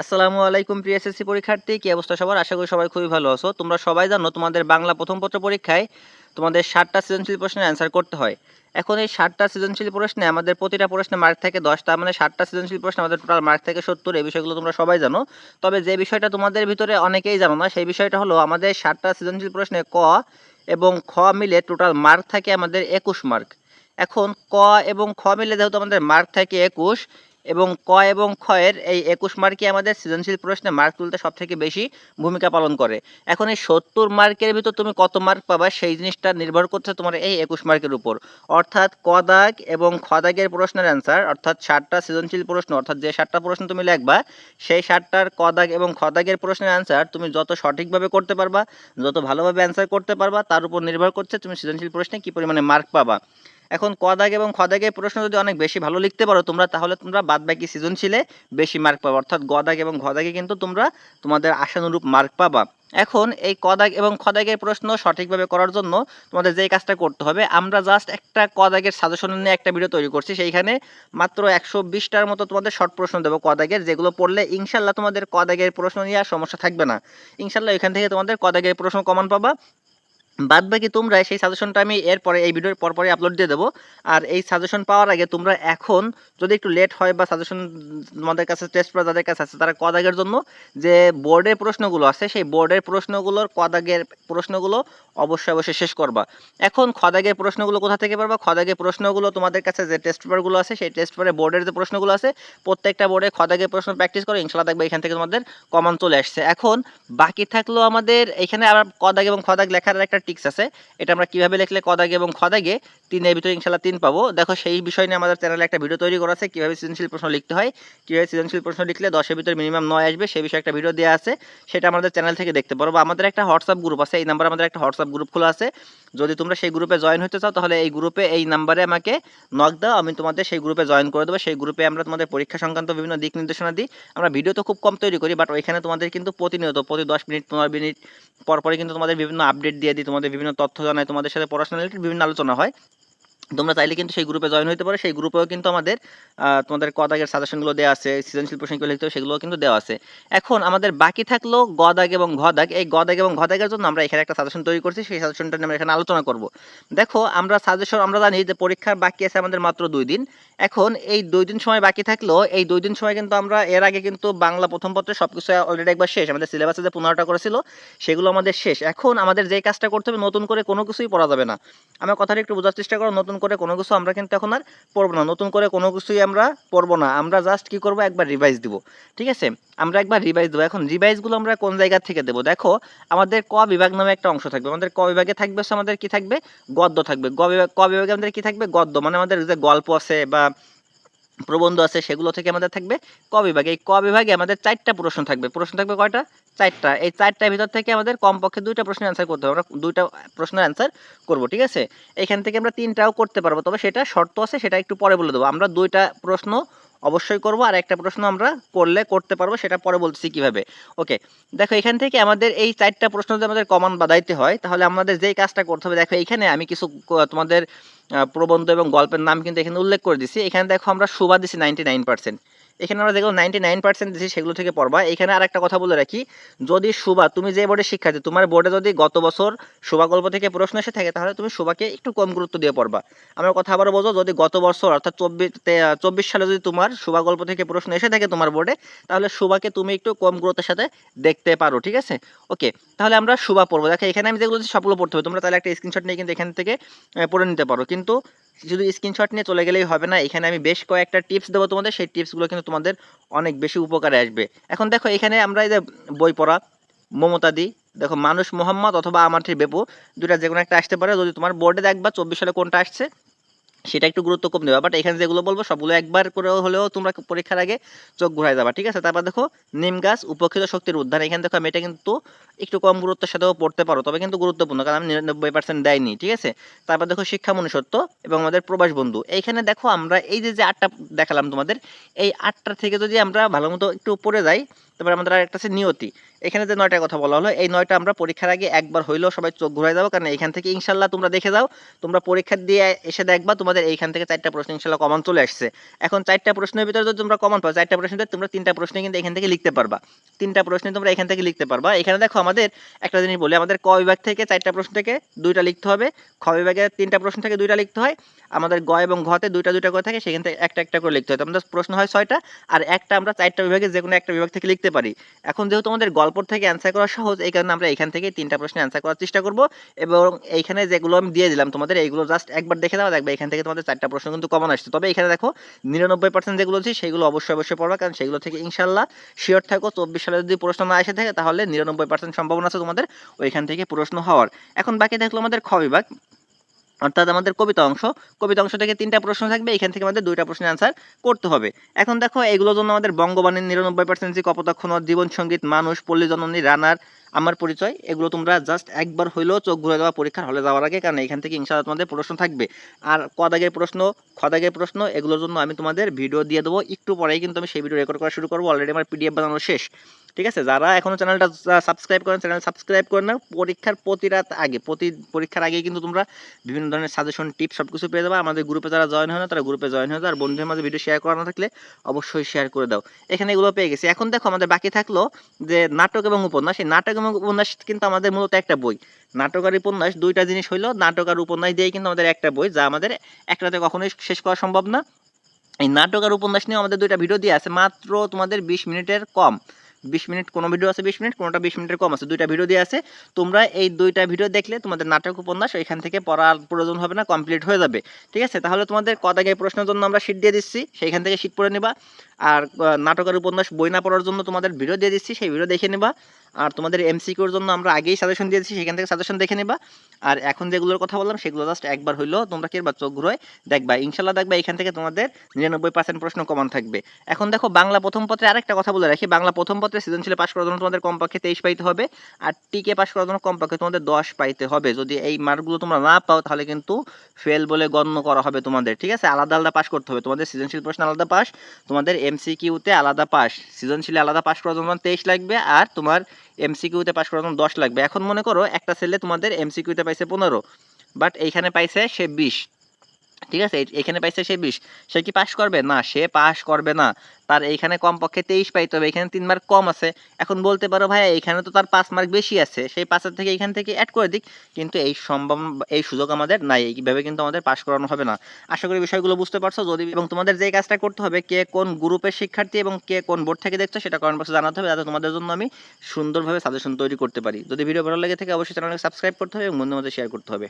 আসসালামু আলাইকুম প্রিয় এসএসসি পরীক্ষার্থী, কি অবস্থা সবার? আশা করি সবাই খুবই ভালো আছো। তোমরা সবাই জানো তোমাদের বাংলা প্রথম পত্র পরীক্ষায় তোমাদের ষাটটা সৃজনশীল প্রশ্নের অ্যান্সার করতে হয়। এখন এই ষাটটা সৃজনশীল প্রশ্নে আমাদের প্রতিটা প্রশ্নে মার্ক থাকে দশ তার মানে ষাটটা সৃজনশীল প্রশ্নে আমাদের টোটাল মার্ক থাকে সত্তর, এই বিষয়গুলো তোমরা সবাই জানো। তবে যে বিষয়টা তোমাদের ভিতরে অনেকেই জানো না, সেই বিষয়টা হলো আমাদের ষাটটা সৃজনশীল প্রশ্নে ক এবং খ মিলে টোটাল মার্ক থাকে আমাদের একুশ মার্ক এখন ক এবং খ মিলে যেহেতু আমাদের মার্ক থাকে একুশ এবং ক এবং এর এই একুশ মার্কই আমাদের সৃজনশীল প্রশ্নে মার্ক তুলতে সব থেকে বেশি ভূমিকা পালন করে। এখন এই সত্তর মার্কের ভিতর তুমি কত মার্ক পাবা সেই জিনিসটা নির্ভর করছে তোমার এই একুশ মার্কের উপর। অর্থাৎ ক দাগ এবং খ দাগের প্রশ্নের অ্যান্সার অর্থাৎ ষাটটা সৃজনশীল প্রশ্ন, অর্থাৎ যে ষাটটা প্রশ্ন তুমি লিখবা, সেই ষাটটার ক দাগ এবং খ দাগের প্রশ্নের অ্যান্সার তুমি যত সঠিকভাবে করতে পারবা, যত ভালোভাবে অ্যান্সার করতে পারবা, তার উপর নির্ভর করছে তুমি সৃজনশীল প্রশ্নে কী পরিমাণে মার্ক পাবা। এখন ক দাগ এবং খ দাগের প্রশ্ন যদি অনেক বেশি ভালো লিখতে পারো তোমরা, তাহলে তোমরা বাদ বাকি সৃজনশীলে বেশি মার্ক পাবা। অর্থাৎ গ দাগ এবং ঘ দাগে কিন্তু তোমরা তোমাদের আশানুরূপ মার্ক পাবা। এখন এই ক দাগ এবং খ দাগের প্রশ্ন সঠিকভাবে করার জন্য তোমাদের যেই কাজটা করতে হবে, আমরা জাস্ট একটা ক দাগের সাজেশন নিয়ে একটা ভিডিও তৈরি করছি। সেইখানে মাত্র একশো বিশটার মতো তোমাদের শর্ট প্রশ্ন দেবো ক দাগের, যেগুলো পড়লে ইনশাল্লাহ তোমাদের ক দাগের প্রশ্ন নিয়ে আর সমস্যা থাকবে না। ইনশাল্লাহ এখান থেকে তোমাদের ক দাগের প্রশ্ন কমন পাবা। বাদ বাকি তোমরা সেই সাজেশনটা আমি এরপরে এই ভিডিওর পরপরই আপলোড দিয়ে দেবো। আর এই সাজেশন পাওয়ার আগে তোমরা এখন যদি একটু লেট হয় বা সাজেশন তোমাদের কাছে টেস্ট করা যাদের কাছে আছে, তারা কদাগের জন্য যে বোর্ডের প্রশ্নগুলো আছে, সেই বোর্ডের প্রশ্নগুলোর কদাগের প্রশ্নগুলো অবশ্যই অবশ্যই শেষ করবা। এখন খদাগের প্রশ্নগুলো কোথা থেকে পারবা? খদাগের প্রশ্নগুলো তোমাদের কাছে যে টেস্ট পেপারগুলো আছে, সেই টেস্ট পেপারে বোর্ডের যে প্রশ্নগুলো আছে, প্রত্যেকটা বোর্ডে খদাগের প্রশ্ন প্র্যাকটিস করো, ইনশাল্লাহ দেখবে এখান থেকে তোমাদের কমন চলে আসছে। এখন বাকি থাকল আমাদের এখানে আবার কদাগ এবং খদাগ লেখার একটা টিক্স আছে। এটা আমরা কীভাবে লিখলে কদাগে এবং খদাগে তিনের ভিতরে ইনশাল্লাহ তিন পাবো। দেখো সেই বিষয় নিয়ে আমাদের চ্যানেলে একটা ভিডিও তৈরি করা আছে, কীভাবে সৃজনশীল প্রশ্ন লিখতে হয়। কীভাবে সৃজনশীল প্রশ্ন লিখলে দশের ভিতরে মিনিমাম নয় আসবে, সেই বিষয়ে একটা ভিডিও দেওয়া আছে। সেটা আমাদের চ্যানেল থেকে দেখতে পারো। বা আমাদের একটা হোয়াটসঅ্যাপ গ্রুপ আছে, এই নাম্বার আমাদের একটা হোয়াটসঅ্যাপ গ্রুপ খোলা আছে। যদি তোমরা সেই গ্রুপে জয়েন হতে চাও, তাহলে এই গ্রুপে এই নাম্বারে আমাকে নক দাও, আমি তোমাদের সেই গ্রুপে জয়েন করে দেবো। সেই গ্রুপে আমরা তোমাদের পরীক্ষা সংক্রান্ত বিভিন্ন দিক নির্দেশনা দিই। আমরা ভিডিও তো খুব কম তৈরি করি বাট ওইখানে তোমাদের কিন্তু প্রতিনিয়ত, প্রতি দশ মিনিট, পনেরো মিনিট পরপরই কিন্তু তোমাদের বিভিন্ন আপডেট দিয়ে দিই, তোমাদের বিভিন্ন তথ্য জানায় তোমাদের সাথে পড়াশোনা বিভিন্ন আলোচনা হয়। তোমরা চাইলে কিন্তু সেই গ্রুপে জয়েন হতে পারো। সেই গ্রুপেও কিন্তু আমাদের তোমাদের কদাগের সাজেশনগুলো দেওয়া আছে, সৃজনশীল প্রশ্নগুলো লিখতে, সেগুলোও কিন্তু দেওয়া আছে। এখন আমাদের বাকি থাকল গদাগ এবং ঘদাগ এই গদাগ এবং ঘদাগের জন্য আমরা এখানে একটা সাজেশন তৈরি করছি, সেই সাজেশনটা নিয়ে আমরা এখানে আলোচনা করব। দেখো, আমরা সাজেশন আমরা জানি যে পরীক্ষার বাকি আছে আমাদের মাত্র দুই দিন। এখন এই দুই দিন সময় বাকি থাকলেও এই দুই দিন সময় কিন্তু আমরা এর আগে কিন্তু বাংলা প্রথম পত্রে সব কিছু অলরেডি একবার শেষ। আমাদের সিলেবাসে যে পনেরোটা করেছিল, সেগুলো আমাদের শেষ। এখন আমাদের যে কাজটা করতে হবে, নতুন করে কোনো কিছুই পড়া যাবে না। আমার কথাটা একটু বোঝার চেষ্টা করো, নতুন করে কোনো কিছু আমরা কিন্তু এখন আর পড়ব না। নতুন করে কোনো কিছুই আমরা পড়ব না। আমরা জাস্ট কি করব? একবার রিভাইজ দিব। ঠিক আছে? আমরা একবার রিভাইজ দেবো। এখন রিভাইজগুলো আমরা কোন জায়গা থেকে দেবো? দেখো, আমাদের ক বিভাগ নামে একটা অংশ থাকবে। আমাদের ক বিভাগে থাকবে আমাদের কি থাকবে? গদ্য থাকবে। ক ক বিভাগে আমাদের কি থাকবে? গদ্য। মানে আমাদের যে গল্প আছে বা প্রবন্ধ আছে, সেগুলো থেকে আমাদের থাকবে ক বিভাগে। এই ক বিভাগে আমাদের চারটা প্রশ্ন থাকবে। প্রশ্ন থাকবে কয়টা? চারটা। এই চারটার ভিতর থেকে আমাদের কমপক্ষে দুইটা প্রশ্নের অ্যান্সার করতে হবে। আমরা দুইটা প্রশ্নের অ্যান্সার করব, ঠিক আছে? এখান থেকে আমরা তিনটাও করতে পারব, তবে সেটা শর্ত আছে, সেটা একটু পরে বলে দেবো। আমরা দুইটা প্রশ্ন অবশ্যই করব, আর একটা প্রশ্ন আমরা করলে করতে পারব, সেটা পরে বলছি কীভাবে। ওকে, দেখো এখান থেকে আমাদের এই চারটা প্রশ্ন যদি আমাদের কমন বাদাইতে হয়, তাহলে আমাদের যেই কাজটা করতে হবে, দেখো এখানে আমি কিছু তোমাদের প্রবন্ধ এবং গল্পের নাম কিন্তু এখানে উল্লেখ করে দিছি এখানে দেখো আমরা সুবা দিছি নাইনটি নাইন পার্সেন্ট এখানে আমরা যেগুলো নাইনটি নাইন পার্সেন্ট দিচ্ছি সেগুলো থেকে পড়বা। এখানে আর একটা কথা বলে রাখি, যদি সুবা, তুমি যে বোর্ডে শিক্ষার্থী, তোমার বোর্ডে যদি গত বছর সুবা গল্প থেকে প্রশ্ন এসে থাকে, তাহলে তুমি সুবাকে একটু কম গুরুত্ব দিয়ে পড়বা। আমার কথা আবার বোঝো যদি গত বছর, অর্থাৎ চব্বিশ চব্বিশ সালে যদি তোমার সুবা গল্প থেকে প্রশ্ন এসে থাকে তোমার বোর্ডে তাহলে সুবাকে তুমি একটু কম গুরুত্বের সাথে দেখতে পারো, ঠিক আছে? ওকে তাহলে আমরা সুবা পড়ব। দেখো, এখানে আমি যেগুলো সবগুলো পড়তে হবে, তোমরা তাহলে একটা স্ক্রিনশট নিয়ে কিন্তু এখান থেকে পড়ে নিতে পারো। কিন্তু শুধু স্ক্রিনশট নিয়ে চলে গেলেই হবে না, এখানে আমি বেশ কয়েকটা টিপস দেবো তোমাদের, সেই টিপসগুলো কিন্তু তোমাদের অনেক বেশি উপকারে আসবে। এখন দেখো, এখানে আমরা এই যে বই পড়া মমতাদি দেখো, মানুষ মোহাম্মদ অথবা আমারটি বেপু দুটা যে কোনো একটা আসতে পারে, যদি তোমার বোর্ডে দেখবা চব্বিশ সালে কোনটা আসছে, সেটা একটু গুরুত্ব কম দেবা বাট এখানে যেগুলো বলব, সবগুলো একবার করে হলেও তোমরা পরীক্ষার আগে চোখ ঘুরাই যাবা, ঠিক আছে? তারপর দেখো, নিম গাছ উপক্ষিত শক্তির উদ্ধার এখানে দেখো, আমি এটা কিন্তু একটু কম গুরুত্বের সাথেও পড়তে পারো, তবে কিন্তু গুরুত্বপূর্ণ, কারণ আমি নিরানব্বই পার্সেন্ট দেয়নি, ঠিক আছে? তারপর দেখো শিক্ষা মনুষ্যত্ব এবং আমাদের প্রবাস বন্ধু। এইখানে দেখো আমরা এই যে যে আটটা দেখালাম তোমাদের, এই আটটা থেকে যদি আমরা ভালো মতো একটু পড়ে যাই, তারপরে আমাদের আর একটা আছে নিয়তি। এখানে যে নয়টার কথা বলা হলো, এই নয়টা আমরা পরীক্ষার আগে একবার হইলেও সবাই চোখ ঘুরাই যাব, কারণ এখান থেকে ইনশাল্লাহ তোমরা দেখে যাও, তোমরা পরীক্ষা দিয়ে এসে দেখবা তোমাদের এইখান থেকে চারটা প্রশ্ন ইনশাল্লাহ কমন চলে আসছে। এখন চারটা প্রশ্নের ভিতরে যদি তোমরা কমন পাও, চারটা প্রশ্নের তোমরা তিনটা প্রশ্ন কিন্তু এখান থেকে লিখতে পারবা। তিনটা প্রশ্ন তোমরা এখান থেকে লিখতে পারবা। এখানে দেখো আমাদের একটা জিনিস বলি, আমাদের ক বিভাগ থেকে চারটা প্রশ্ন থেকে দুইটা লিখতে হবে। খ বিভাগে তিনটা প্রশ্ন থেকে দুইটা লিখতে হয়। আমাদের গ এবং ঘতে দুইটা দুইটা করে থাকে, সেখান থেকে একটা একটা করে লিখতে হয়। আমাদের প্রশ্ন হয় ছয়টা, আর একটা আমরা চারটা বিভাগে যে কোনো একটা বিভাগ থেকে লিখতে পারি। এখন যেহেতু আমাদের গল্প থেকে অ্যান্সার করা সহজ, এই কারণে আমরা এখান থেকে তিনটা প্রশ্নে অ্যান্সার করার চেষ্টা করব। এবং এইখানে যেগুলো আমি দিয়ে দিলাম তোমাদের, এইগুলো জাস্ট একবার দেখে দেওয়া দেখবে এখান থেকে তোমাদের চারটা প্রশ্ন কিন্তু কমন আসছে। তবে এখানে দেখো, নিরানব্বই পার্সেন্ট যেগুলো আছে, সেগুলো অবশ্যই অবশ্যই পড়বা, কারণ সেগুলো থেকে ইনশাল্লাহ শিওর থাকো, চব্বিশ সালে যদি প্রশ্ন না এসে থাকে, তাহলে নিরানব্বই পার্সেন্ট সম্ভাবনা আছে তোমাদের, ওইখান থেকে প্রশ্ন হওয়ার। এখন বাকি থাকল আমাদের খ বিভাগ, অর্থাৎ আমাদের কবিতা অংশ। কবিতা অংশ থেকে তিনটা প্রশ্ন থাকবে, এখান থেকে আমাদের দুইটা প্রশ্নের অ্যান্সার করতে হবে। এখন দেখো, এগুলোর জন্য আমাদের বঙ্গবাণীর নিরানব্বই পার্সেন্ট যে কপোতাক্ষ জীবন সংগীত, মানুষ, পল্লী জননী, রানার, আমার পরিচয়, এগুলো তোমরা জাস্ট একবার হইলেও চোখ ঘুরে দেওয়া পরীক্ষার হলে যাওয়ার আগে, কারণ এখান থেকে ইনশাআল্লাহ তোমাদের প্রশ্ন থাকবে। আর কদাগের প্রশ্ন খদাগের প্রশ্ন, এগুলোর জন্য আমি তোমাদের ভিডিও দিয়ে দেবো। একটু পরেই কিন্তু আমি সেই ভিডিও রেকর্ড করা শুরু করব অলরেডি আমার পিডিএফ বানানো শেষ। ঠিক আছে? যারা এখনও চ্যানেলটা সাবস্ক্রাইব করেন চ্যানেল সাবস্ক্রাইব করে নাও। পরীক্ষার প্রতি রাত আগে, প্রতি পরীক্ষার আগে কিন্তু তোমরা বিভিন্ন ধরনের সাজেশন টিপস সব কিছু পেয়ে যাবে। আমাদের গ্রুপে যারা জয়েন হয় না, তারা গ্রুপে জয়েন হয়ে আর বন্ধুদের মাঝে ভিডিও শেয়ার করা না থাকলে অবশ্যই শেয়ার করে দাও। এখানে এগুলো পেয়ে গেছি। এখন দেখো, আমাদের বাকি থাকল যে নাটক এবং উপন্যাস। এই নাটক এবং উপন্যাস কিন্তু আমাদের মূলত একটা বই। নাটক আর উপন্যাস দুইটা জিনিস হইল। নাটক আর উপন্যাস দিয়েই কিন্তু আমাদের একটা বই, যা আমাদের একটাতে কখনোই শেষ করা সম্ভব না। এই নাটক আর উপন্যাস নিয়ে আমাদের দুইটা ভিডিও দিয়ে আছে। মাত্র তোমাদের বিশ মিনিটের কম। বিশ মিনিট, কোনো ভিডিও আছে বিশ মিনিট, কোনোটা বিশ মিনিটের কম আছে। দুইটা ভিডিও দিয়ে আছে। তোমরা এই দুইটা ভিডিও দেখলে তোমাদের নাটক উপন্যাস এখান থেকে পড়ার প্রয়োজন হবে না কমপ্লিট হয়ে যাবে। ঠিক আছে? তাহলে তোমাদের কদাগে প্রশ্নের জন্য আমরা শিট দিয়ে দিচ্ছি, সেইখান থেকে শিট পড়ে নিবা। আর নাটকের উপন্যাস বই না পড়ার জন্য তোমাদের ভিডিও দিয়ে দিচ্ছি, সেই ভিডিও দেখে নিবা। আর তোমাদের এমসিকিউর জন্য আমরা আগেই সাজেশন দিয়েছি, সেখান থেকে সাজেশন দেখে নিবা। আর এখন যেগুলোর কথা বললাম, সেগুলো জাস্ট একবার হইল, তোমরা কি বা চোখ ঘুরোয় দেখবা। ইনশাল্লাহ দেখবা এখান থেকে তোমাদের নিরানব্বই পার্সেন্ট প্রশ্ন কমন থাকবে। এখন দেখো, বাংলা প্রথম পত্রে আরেকটা কথা বলে রাখি। বাংলা প্রথম পত্রে সৃজনশীলে পাশ করার জন্য তোমাদের কমপক্ষে তেইশ পাইতে হবে, আর টিকে পাশ করার জন্য কমপক্ষে তোমাদের দশ পাইতে হবে। যদি এই মার্কগুলো তোমরা না পাও, তাহলে কিন্তু ফেল বলে গণ্য করা হবে তোমাদের, ঠিক আছে? আলাদা আলাদা পাস করতে হবে। তোমাদের সৃজনশীল প্রশ্ন আলাদা পাস তোমাদের এমসিকিউতে আলাদা পাস সৃজনশীলে আলাদা পাস করার জন্য তেইশ লাগবে, আর তোমার এমসিকিউতে পাস করার জন্য দশ লাগবে। এখন মনে করো একটা ছেলে তোমাদের এমসিকিউতে পাইছে পনেরো বাট এইখানে পাইছে সে বিশ। ঠিক আছে? এইখানে পাইছে সে বিশ। সে কি পাশ করবে? না, সে পাশ করবে না। তার এইখানে কমপক্ষে তেইশ পাইতে হবে। এখানে তিন মার্ক কম আছে। এখন বলতে পারো ভাই এইখানে তো তার পাঁচ মার্ক বেশি আছে। সেই পাঁচের থেকে এইখান থেকে অ্যাড করে দিক। কিন্তু এই সম্ভব, এই সুযোগ আমাদের নাই। এইভাবে কিন্তু আমাদের পাশ করানো হবে না। আশা করি বিষয়গুলো বুঝতে পারছ। যদি, এবং তোমাদের যে কাজটা করতে হবে, কে কোন গ্রুপের শিক্ষার্থী এবং কে কোন বোর্ড থেকে দেখছ, সেটা কমেন্ট বক্সে জানাতে হবে। যাতে তোমাদের জন্য আমি সুন্দরভাবে সাজেশন তৈরি করতে পারি। যদি ভিডিও ভালো লেগে থাকে, অবশ্যই চ্যানেলকে সাবস্ক্রাইব করতে হবে এবং বন্ধুদের মধ্যে শেয়ার করতে হবে।